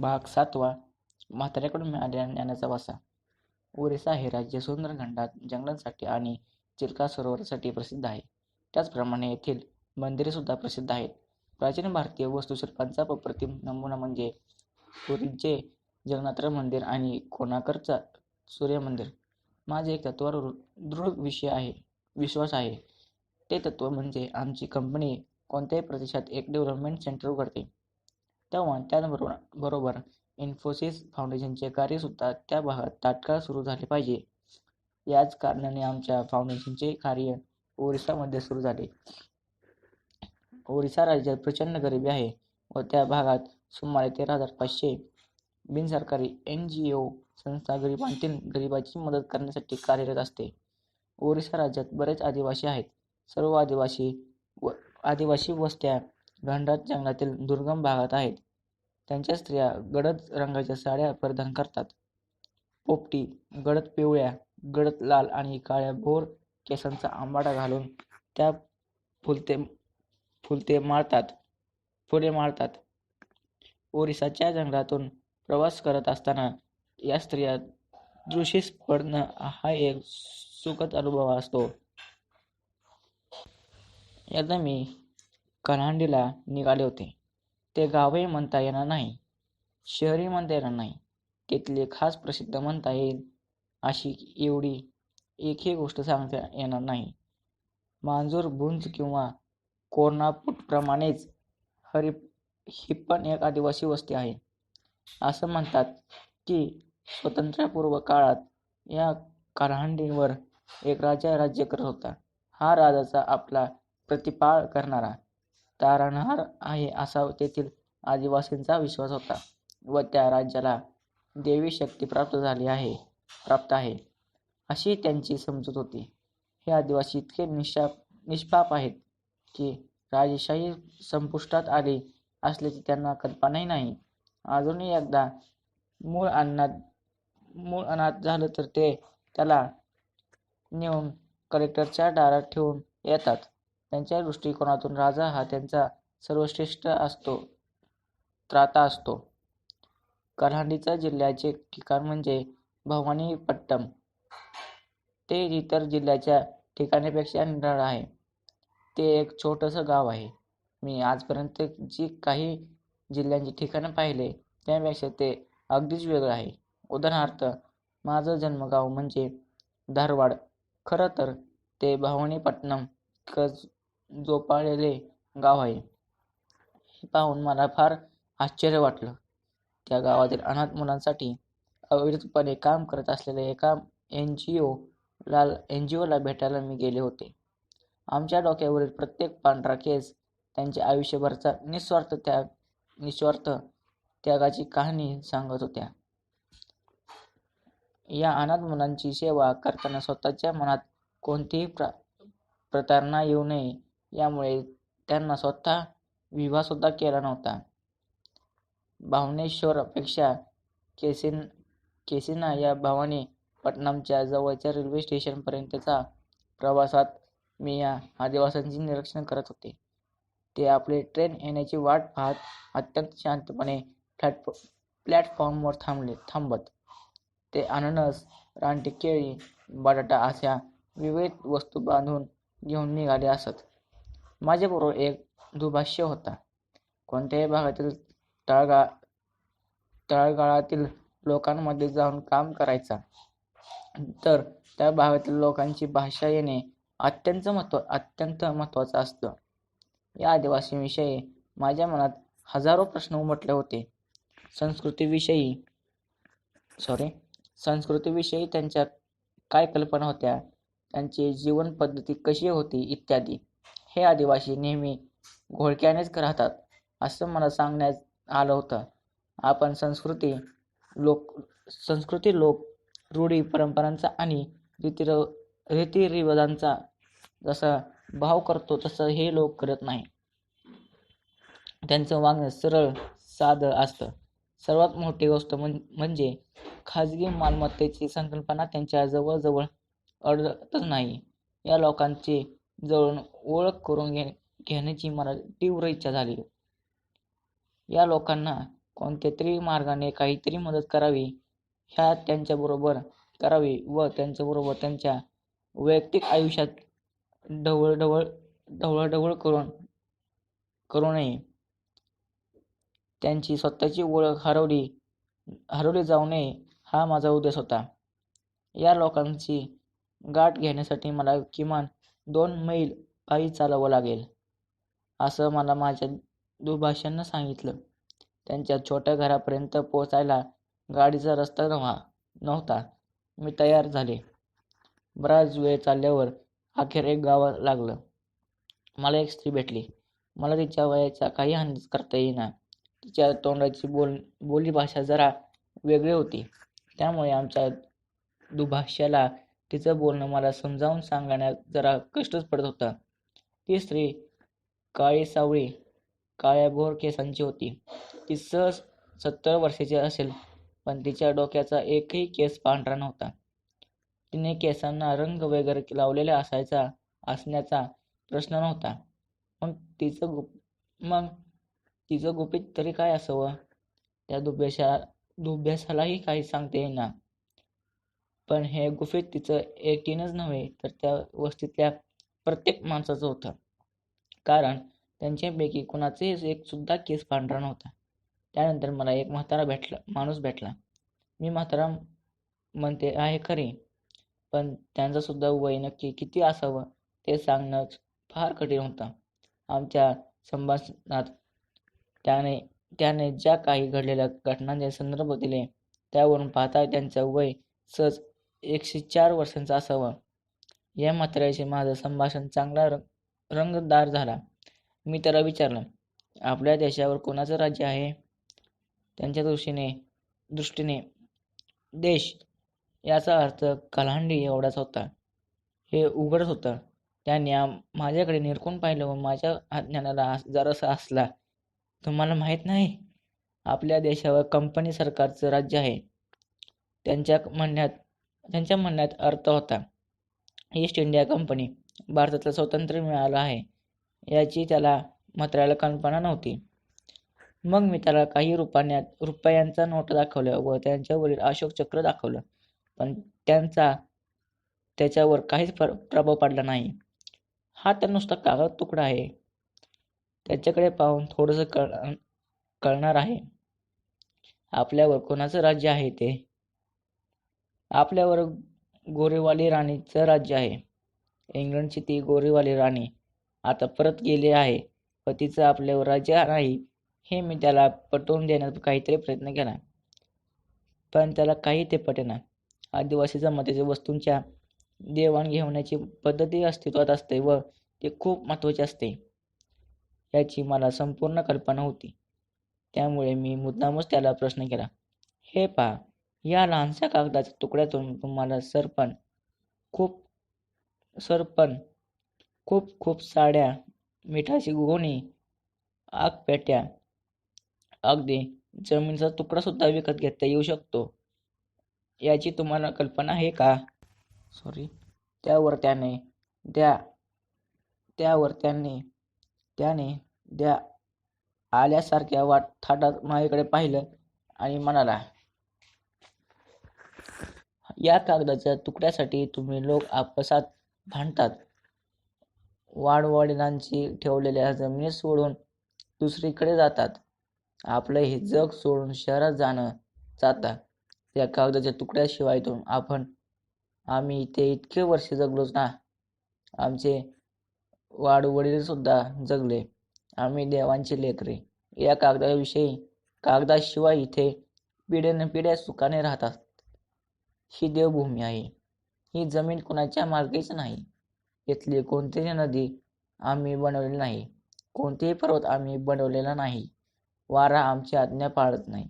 भाग सातवा म्हाताऱ्याकडून मिळाल्या ज्ञानाचा वासा. ओरिसा हे राज्य सुंदरखंडात जंगलांसाठी आणि चिल्का सरोवरासाठी प्रसिद्ध आहे. त्याचप्रमाणे येथील मंदिरे सुद्धा प्रसिद्ध आहेत. प्राचीन भारतीय वास्तुशिल्पांचा अप्रतिम नमुना म्हणजे पुरीचे जगन्नाथ मंदिर आणि कोणाकरचा सूर्य मंदिर. माझे एक तत्वावर दृढ विषय आहे विश्वास आहे. ते तत्व म्हणजे आमची कंपनी कोणत्याही प्रदेशात एक डेव्हलपमेंट सेंटर उघडते. तेव्हा त्याचबरोबर बरोबर इन्फोसिस फाउंडेशनचे कार्यसुद्धा त्या भागात तात्काळ सुरू झाले पाहिजे. याच कारणाने आमच्या फाउंडेशनचे कार्य ओरिसामध्ये सुरू झाले. ओरिसा राज्यात प्रचंड गरिबी आहे व त्या भागात सुमारे तेरा हजार पाचशे बिनसरकारी एन जी ओ संस्था गरिबांतील गरिबाची मदत करण्यासाठी कार्यरत असते. ओरिसा राज्यात बरेच आदिवासी आहेत. सर्व आदिवासी व आदिवासी वस्त्या घनदाट जंगलातील दुर्गम भागात आहेत. त्यांच्या स्त्रिया गडद रंगाच्या साड्या परिधान करतात. पोपटी गडद पिवळ्या गडद लाल आणि काळ्या भोर केसांचा आंबाडा घालून त्या फुलते फुलते माळतात फुले माळतात ओरिसाच्या जंगलातून प्रवास करत असताना या स्त्रिया दृशीस पडणं हा एक सुखद अनुभव असतो. एकदा मी कलांडीला निघाले होते. ते गावही म्हणता येणार नाही शहरही म्हणता येणार नाही. तिथले खास प्रसिद्ध म्हणता येईल अशी एवढी एकही गोष्ट सांगता येणार नाही. मांजूर भुंज किंवा कोर्नापूटप्रमाणेच हरि ही पण एक आदिवासी वस्ती आहे. असं म्हणतात की स्वातंत्र्यपूर्व काळात या कालहंडीवर एक राजा राज्य करत होता. हा राजाचा आपला प्रतिपाळ करणारा तारणहार आहे असा तेथील आदिवासींचा विश्वास होता व त्या राज्याला देवी शक्ती प्राप्त झाली आहे प्राप्त आहे अशी त्यांची समजूत होती. हे आदिवासी इतके निशाप निष्पाप आहेत की राजेशाही संपुष्टात आली असल्याची त्यांना कल्पनाही नाही. अजूनही एकदा मूळ अन्नात मूळ अनाथ झालं तर ते त्याला नेऊन कलेक्टरच्या दारात ठेवून येतात. त्यांच्या दृष्टिकोनातून राजा हा त्यांचा सर्वश्रेष्ठ असतो त्राता असतो. कऱ्हांडीचा जिल्ह्याचे ठिकाण म्हणजे भवानीपट्टम ते इतर जिल्ह्याच्या ठिकाणापेक्षा निराळ आहे. ते एक छोटंसं गाव आहे. मी आजपर्यंत जी काही जिल्ह्यांची ठिकाणं पाहिले त्यापेक्षा ते अगदीच वेगळं आहे. उदाहरणार्थ माझं जन्मगाव म्हणजे धारवाड. खरं तर ते भवानीपट्टणम कज जोपाळलेले गाव आहे. हे पाहून मला फार आश्चर्य वाटलं. त्या गावातील अनाथ मुलांसाठी अविरतपणे काम करत असलेल्या एका एन जी ओ ला एन जी ओला भेटायला मी गेले होते. आमच्या डोक्यावरील प्रत्येक पांढरा केस त्यांच्या आयुष्यभरचा निस्वार्थ त्याग निस्वार्थ त्यागाची कहाणी सांगत होत्या. या अनाथ मुलांची सेवा करताना स्वतःच्या मनात कोणतीही प्रा प्रतारणा येऊ नये यामुळे त्यांना स्वतः विवाहसुद्धा केला नव्हता. भावनेश्वरपेक्षा केसिन केसिना या भावाने पटनामच्या जवळच्या रेल्वे स्टेशनपर्यंतचा प्रवासात मी या आदिवासींचे निरीक्षण करत होते. ते आपले ट्रेन येण्याची वाट पाहत अत्यंत शांतपणे फ्लॅट प्लॅटफॉर्मवर थांबले थांबत. ते अननस रानटी केळी बटाटा अशा विविध वस्तू बांधून घेऊन निघाले असत. माझ्याबरोबर एक दुभाष्य होता. कोणत्याही भागातील तळगा तळगाळातील लोकांमध्ये जाऊन काम करायचा. तर त्या भागातील लोकांची भाषा येणे अत्यंत महत्त्व अत्यंत महत्त्वाचं असतं. या आदिवासींविषयी माझ्या मनात हजारो प्रश्न उमटले होते. संस्कृतीविषयी सॉरी संस्कृतीविषयी त्यांच्या काय कल्पना होत्या? त्यांची जीवन पद्धती कशी होती? इत्यादी. हे आदिवासी नेहमी घोळक्यानेच राहतात असं मला सांगण्यात आलं होतं. आपण संस्कृती लोक संस्कृती लोक रूढी परंपरांचा आणि रीतिर रीतिरिवाजांचा जसा भाव करतो तसं हे लोक करत नाही. त्यांचं वागणं सरळ साधं असतं. सर्वात मोठी गोष्ट म्हणजे खाजगी मालमत्तेची संकल्पना त्यांच्या जवळजवळ अडतच नाही. या लोकांची जवळून ओळख करून घे घेण्याची मला तीव्र इच्छा झाली. या लोकांना कोणत्या तरी मार्गाने काहीतरी मदत करावी ह्या त्यांच्याबरोबर करावी व त्यांच्याबरोबर त्यांच्या वैयक्तिक आयुष्यात ढवळढवळ ढवळढवळ करून करू नये. त्यांची स्वतःची ओळख हरवली हरवली जाऊ नये हा माझा उद्देश होता. या लोकांची गाठ घेण्यासाठी मला किमान दोन मैल पायी चालावं लागेल असं मला माझ्या दुभाषांना सांगितलं. त्यांच्या छोट्या घरापर्यंत पोचायला गाडीचा रस्ता नव्हा नव्हता. मी तयार झाले. बराच वेळ चालल्यावर अखेर एक गाव लागलं. मला एक स्त्री भेटली. मला तिच्या वयाचा काही अंदाज करता येईना. तिच्या तोंडाची बोल बोलीभाषा जरा वेगळी होती. त्यामुळे आमच्या दुभाष्याला तिचं बोलणं मला समजावून सांगण्यात जरा कष्टच पडत होता. ती स्त्री काळी सावळी काळ्या भोर केसांची होती. ती सहज सत्तर वर्षाची असेल पण तिच्या डोक्याचा एकही केस पांढरा नव्हता. तिने केसांना रंग वगैरे लावलेला असायचा असण्याचा प्रश्न नव्हता. मग तिचं गुप मग तिचं गुपित तरी काय असावं? त्या दुभ्याशा दुभ्यासालाही काही सांगता येईना. पण हे गुफेत तिचं एकटीनंच नव्हे तर त्या वस्तीतल्या प्रत्येक माणसाचं होतं. कारण त्यांच्यापैकी कुणाचेही एक सुद्धा केस पांढरा नव्हता. त्यानंतर मला एक म्हातारा भेटला माणूस भेटला. मी म्हातारा म्हणते आहे खरी. पण त्यांचं सुद्धा वय नक्की किती असावं ते सांगणं फार कठीण होतं. आमच्या संभाषणात त्याने त्याने ज्या काही घडलेल्या घटनांचे संदर्भ दिले त्यावरून पाहता त्यांचं वय सहज एकशे चार वर्षांचा असावं. या म्हाताऱ्याशी माझं संभाषण चांगला रंग रंगतदार झाला. मी त्याला विचारलं आपल्या देशावर कोणाचं राज्य आहे? त्यांच्या दृष्टीने दृष्टीने देश. याचा अर्थ कलांडी एवढाच होता. हे उघडच होतं. त्यांनी माझ्याकडे निरखून पाहिलं व माझ्या ज्ञानाला जरासा असला तुम्हाला माहीत नाही? आपल्या देशावर कंपनी सरकारचं राज्य आहे. त्यांच्या म्हणण्यात त्यांच्या म्हणण्यात अर्थ होता. ईस्ट इंडिया कंपनी भारतातलं स्वातंत्र्य मिळालं आहे याची त्याला मात्र कल्पना नव्हती. मग मी त्याला काही रुपयात रुपयांचा नोट दाखवल्या व त्यांच्यावरील अशोक चक्र दाखवलं. पण त्यांचा त्याच्यावर काहीच प्रभाव पडला नाही. हा तर नुसता कागद तुकडा आहे. त्याच्याकडे पाहून थोडंसं कळ कळणार आहे. आपल्यावर कोणाचं राज्य आहे ते? आपल्यावर गोरेवाली राणीचं राज्य आहे. इंग्लंडची ती गोरेवाली राणी आता परत गेली आहे. व तिचं आपल्यावर राज्य नाही हे मी त्याला पटवून देण्याचा काहीतरी प्रयत्न केला. पण त्याला काही ते पटेना. आदिवासी जमातीच्या वस्तूंच्या देवाणघेवण्याची पद्धती अस्तित्वात असते व ते खूप महत्त्वाचे असते. याची मला संपूर्ण कल्पना होती. त्यामुळे मी मुद्दामच त्याला प्रश्न केला. हे पहा या लहानशा कागदाच्या तुकड्यातून तुम्हाला सरपण खूप सरपण खूप खूप साड्या मिठाची गोणी आगपेट्या अगदी जमिनीचा तुकडा सुद्धा विकत घेता येऊ शकतो. याची तुम्हाला कल्पना आहे का? सॉरी त्यावर त्याने द्या त्यावर त्याने त्याने द्या आल्यासारख्या वाट थाटात माझ्याकडे पाहिलं आणि म्हणाला या कागदाच्या तुकड्यासाठी तुम्ही लोक आपसात भांडतात. वाडवडिलांची ठेवलेल्या जमिनी सोडून दुसरीकडे जातात. आपलं हे जग सोडून शहरात जाणं जाता. त्या कागदाच्या तुकड्याशिवाय आपण आम्ही इथे इतके वर्ष जगलोच ना. आमचे वाडवडील सुद्धा जगले. आम्ही देवांचे लेकरे. या कागदाविषयी कागदाशिवाय इथे पिढ्यान पिढ्या सुखाने राहतात. ही देवभूमी आहे. ही जमीन कुणाच्या मालकीच नाही. इथली कोणतीही नदी आम्ही बनवलेली नाही. कोणतेही पर्वत आम्ही बनवलेला नाही. वारा आमची आज्ञा पाळत नाही.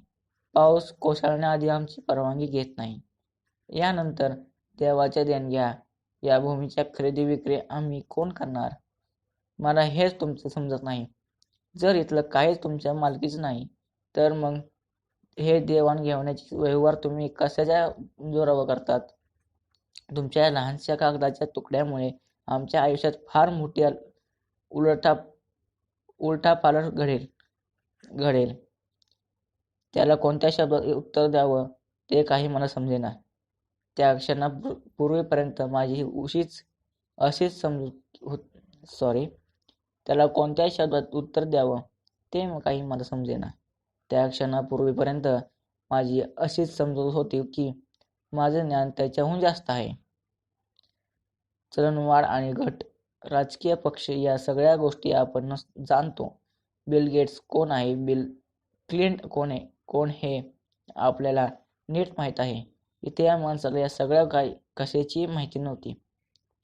पाऊस कोसळण्याआधी आमची परवानगी घेत नाही. यानंतर देवाच्या देणग्या या भूमीच्या खरेदी विक्री आम्ही कोण करणार? मला हेच तुमचं समजत नाही. जर इथलं काहीच तुमच्या मालकीच नाही तर मग हे देवाणघेवाण्याचे व्यवहार तुम्ही कशाच्या जोरावर करतात? तुमच्या लहानशा कागदाच्या तुकड्यामुळे आमच्या आयुष्यात फार मोठी उलटा उलटा पालन घडेल घडेल. त्याला कोणत्या शब्दात उत्तर द्यावं ते काही मला समजेना. त्या क्षणापूर्वीपर्यंत माझी उशीच अशीच समजू होत सॉरी त्याला कोणत्या शब्दात उत्तर द्यावं ते काही मला समजेना. त्या क्षणापूर्वीपर्यंत माझी अशीच समजूत होती की माझं ज्ञान त्याच्याहून जास्त आहे. चलनवाढ आणि घट राजकीय पक्ष या सगळ्या गोष्टी आपण जाणतो. बिल गेट्स कोण आहे? बिल क्लिंट कोण आहे? कोण हे आपल्याला नीट माहीत आहे? इथे या माणसाला या सगळ्या काही कशाची माहिती नव्हती.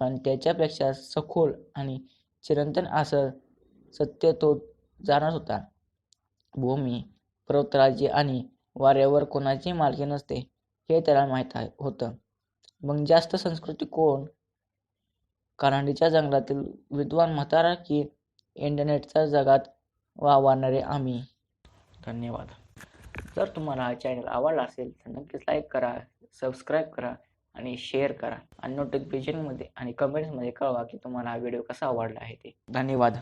पण त्याच्यापेक्षा सखोल आणि चिरंतन असं सत्य तो जाणत होता. भूमी पर्वतराजी आणि वाऱ्यावर कोणाची मालकी नसते हे त्याला माहीत आहे होतं. मग जास्त संस्कृती कोण? कारांडीच्या जंगलातील विद्वान म्हातारा की इंटरनेटच्या जगात वावरणारे आम्ही. धन्यवाद. जर तुम्हाला हा चॅनल आवडला असेल तर नक्कीच लाईक करा सबस्क्राईब करा आणि शेअर करा. आणि नोटिफिकेशनमध्ये आणि कमेंट्समध्ये कळवा की तुम्हाला हा व्हिडिओ कसा आवडला आहे ते. धन्यवाद.